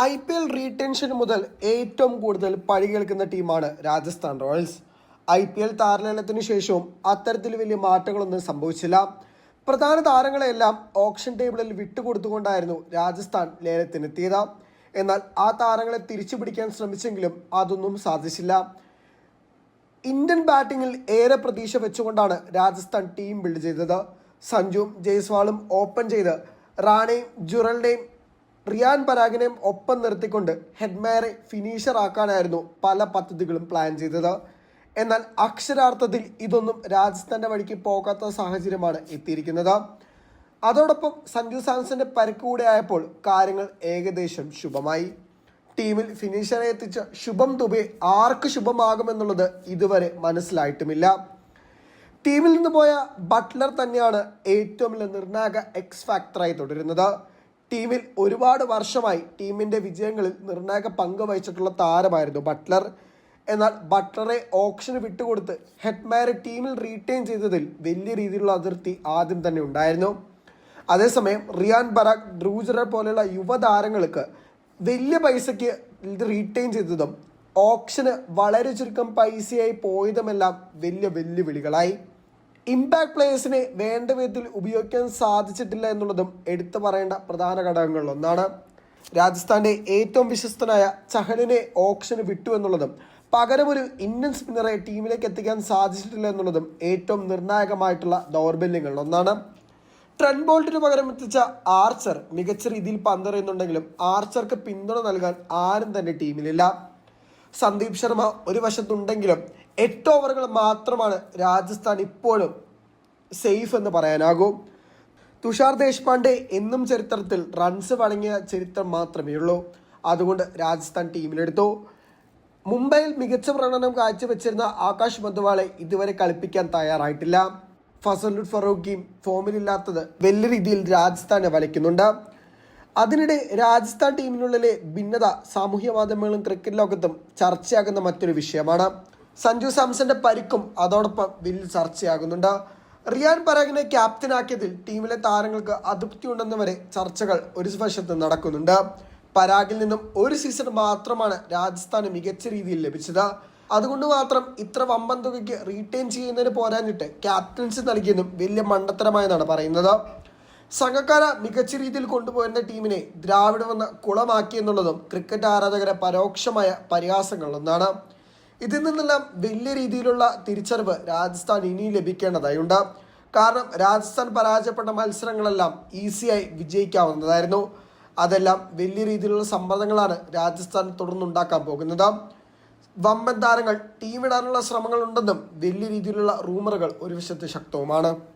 I P L retention മുതൽ ഏറ്റവും കൂടുതൽ പഴി കേൾക്കുന്ന ടീമാണ് Rajasthan royals. I P L താരലേലത്തിന് ശേഷവും അത്തരത്തിൽ വലിയ മാറ്റങ്ങളൊന്നും സംഭവിച്ചില്ല. പ്രധാന താരങ്ങളെല്ലാം ഓപ്ഷൻ ടേബിളിൽ വിട്ടുകൊടുത്തുകൊണ്ടായിരുന്നു രാജസ്ഥാൻ ലേലത്തിനെത്തിയത്. എന്നാൽ ആ താരങ്ങളെ തിരിച്ചു പിടിക്കാൻ ശ്രമിച്ചെങ്കിലും അതൊന്നും സാധിച്ചില്ല. ഇന്ത്യൻ ബാറ്റിങ്ങിൽ ഏറെ പ്രതീക്ഷ വെച്ചുകൊണ്ടാണ് രാജസ്ഥാൻ ടീം ബിൽഡ് ചെയ്തത്. സഞ്ജുവും ജയ്സ്വാളും ഓപ്പൺ ചെയ്ത് റാണയും ജുറലിനെയും റിയാൻ പരാഗിനെയും ഒപ്പം നിർത്തിക്കൊണ്ട് ഹെഡ്മയറെ ഫിനിഷർ ആക്കാനായിരുന്നു പല പദ്ധതികളും പ്ലാൻ ചെയ്തത്. എന്നാൽ അക്ഷരാർത്ഥത്തിൽ ഇതൊന്നും രാജസ്ഥാന്റെ വഴിക്ക് പോകാത്ത സാഹചര്യമാണ് എത്തിയിരിക്കുന്നത്. അതോടൊപ്പം സഞ്ജു സാംസന്റെ പരുക്ക് കൂടെ ആയപ്പോൾ കാര്യങ്ങൾ ഏകദേശം ശുഭമായി. ടീമിൽ ഫിനിഷറെ എത്തിച്ച ശുഭം ദുബെ ആർക്ക് ശുഭമാകുമെന്നുള്ളത് ഇതുവരെ മനസ്സിലായിട്ടുമില്ല. ടീമിൽ നിന്ന് പോയ ബട്ട്ലർ തന്നെയാണ് ഏറ്റവും നിർണായക എക്സ് ഫാക്ടറായി തുടരുന്നത്. ടീമിൽ ഒരുപാട് വർഷമായി ടീമിന്റെ വിജയങ്ങളിൽ നിർണായക പങ്ക് വഹിച്ചിട്ടുള്ള താരമായിരുന്നു ബട്ട്ലർ. എന്നാൽ ബട്ട്ലറെ ഓപ്ഷന് വിട്ടുകൊടുത്ത് ഹെഡ്മാരെ ടീമിൽ റീറ്റെയിൻ ചെയ്തതിൽ വലിയ രീതിയിലുള്ള അതിർത്തി ആദ്യം തന്നെ ഉണ്ടായിരുന്നു. അതേസമയം റിയാൻ ബറാഖ് ഡ്രൂജറർ പോലെയുള്ള യുവതാരങ്ങൾക്ക് വലിയ പൈസയ്ക്ക് ഇത് റീറ്റെയിൻ ചെയ്തതും ഓപ്ഷന് വളരെ ചുരുക്കം പൈസയായി പോയതുമെല്ലാം വലിയ വെല്ലുവിളികളായി. ഇമ്പാക്ട് പ്ലേയേഴ്സിനെ വേണ്ട വിധത്തിൽ ഉപയോഗിക്കാൻ സാധിച്ചിട്ടില്ല എന്നുള്ളതും എടുത്തു പറയേണ്ട പ്രധാന ഘടകങ്ങളിൽ ഒന്നാണ്. രാജസ്ഥാന്റെ ഏറ്റവും വിശ്വസ്തനായ ചഹലിനെ ഓപ്ഷന് വിട്ടു എന്നുള്ളതും പകരം ഒരു ഇന്ത്യൻ സ്പിന്നറെ ടീമിലേക്ക് എത്തിക്കാൻ സാധിച്ചിട്ടില്ല എന്നുള്ളതും ഏറ്റവും നിർണായകമായിട്ടുള്ള ദൗർബല്യങ്ങളിൽ ഒന്നാണ്. ട്രെൻ ബോൾട്ടിന് പകരം എത്തിച്ച ആർച്ചർ മികച്ച രീതിയിൽ പന്തെറിയുന്നുണ്ടെങ്കിലും ആർച്ചർക്ക് പിന്തുണ നൽകാൻ ആരും തന്നെ ടീമിലില്ല. സന്ദീപ് ശർമ്മ ഒരു വശത്തുണ്ടെങ്കിലും എട്ട് ഓവറുകൾ മാത്രമാണ് രാജസ്ഥാൻ ഇപ്പോഴും സേഫ് എന്ന് പറയാനാകൂ. തുഷാർ ദേശ്പാണ്ഡെ എന്നും ചരിത്രത്തിൽ റൺസ് വഴങ്ങിയ ചരിത്രം മാത്രമേ ഉള്ളൂ അതുകൊണ്ട് രാജസ്ഥാൻ ടീമിലെടുത്തു. മുംബൈയിൽ മികച്ച പ്രകടനം കാഴ്ചവെച്ചിരുന്ന ആകാശ് മധുവാളെ ഇതുവരെ കളിപ്പിക്കാൻ തയ്യാറായിട്ടില്ല. ഫസലുൽ ഫറൂഖിയും ഫോമിലില്ലാത്തത് വലിയ രീതിയിൽ രാജസ്ഥാനെ വലയ്ക്കുന്നുണ്ട് അതിനിടെ രാജസ്ഥാൻ ടീമിനുള്ളിലെ ഭിന്നത സാമൂഹ്യ മാധ്യമങ്ങളും ക്രിക്കറ്റ് ലോകത്തും ചർച്ചയാകുന്ന മറ്റൊരു വിഷയമാണ്. സഞ്ജു സാംസന്റെ പരിക്കും അതോടൊപ്പം വലിയ ചർച്ചയാകുന്നുണ്ട്. റിയാൻ പരാഗിനെ ക്യാപ്റ്റനാക്കിയതിൽ ടീമിലെ താരങ്ങൾക്ക് അതൃപ്തി ഉണ്ടെന്ന് വരെ ചർച്ചകൾ ഒരു വശത്ത് നടക്കുന്നുണ്ട്. പരാഗിൽ നിന്നും ഒരു സീസൺ മാത്രമാണ് രാജസ്ഥാന് മികച്ച രീതിയിൽ ലഭിച്ചത്. അതുകൊണ്ട് മാത്രം ഇത്ര വമ്പൻ തുകയ്ക്ക് റീറ്റെയിൻ ചെയ്യുന്നതിന് പോരാഞ്ഞിട്ട് ക്യാപ്റ്റൻസി നൽകിയതും വലിയ മണ്ടത്തരമായെന്നാണ് പറയുന്നത്. സംഘക്കാര മികച്ച രീതിയിൽ കൊണ്ടുപോയിരുന്ന ടീമിനെ ദ്രാവിഡ വന്ന് കുളമാക്കി എന്നുള്ളതും ക്രിക്കറ്റ് ആരാധകരെ പരോക്ഷമായ പരിഹാസങ്ങളിലൊന്നാണ്. ഇതിൽ നിന്നെല്ലാം വലിയ രീതിയിലുള്ള തിരിച്ചറിവ് രാജസ്ഥാൻ ഇനി ലഭിക്കേണ്ടതായുണ്ട്. കാരണം രാജസ്ഥാൻ പരാജയപ്പെട്ട മത്സരങ്ങളെല്ലാം ഈസിയായി വിജയിക്കാവുന്നതായിരുന്നു. അതെല്ലാം വലിയ രീതിയിലുള്ള സമ്മർദ്ദങ്ങളാണ് രാജസ്ഥാൻ തുടർന്നുണ്ടാക്കാൻ പോകുന്നത്. വമ്പൻ താരങ്ങൾ ടീമിടാനുള്ള ശ്രമങ്ങളുണ്ടെന്നും വലിയ രീതിയിലുള്ള റൂമറുകൾ ഒരു വശത്ത് ശക്തവുമാണ്.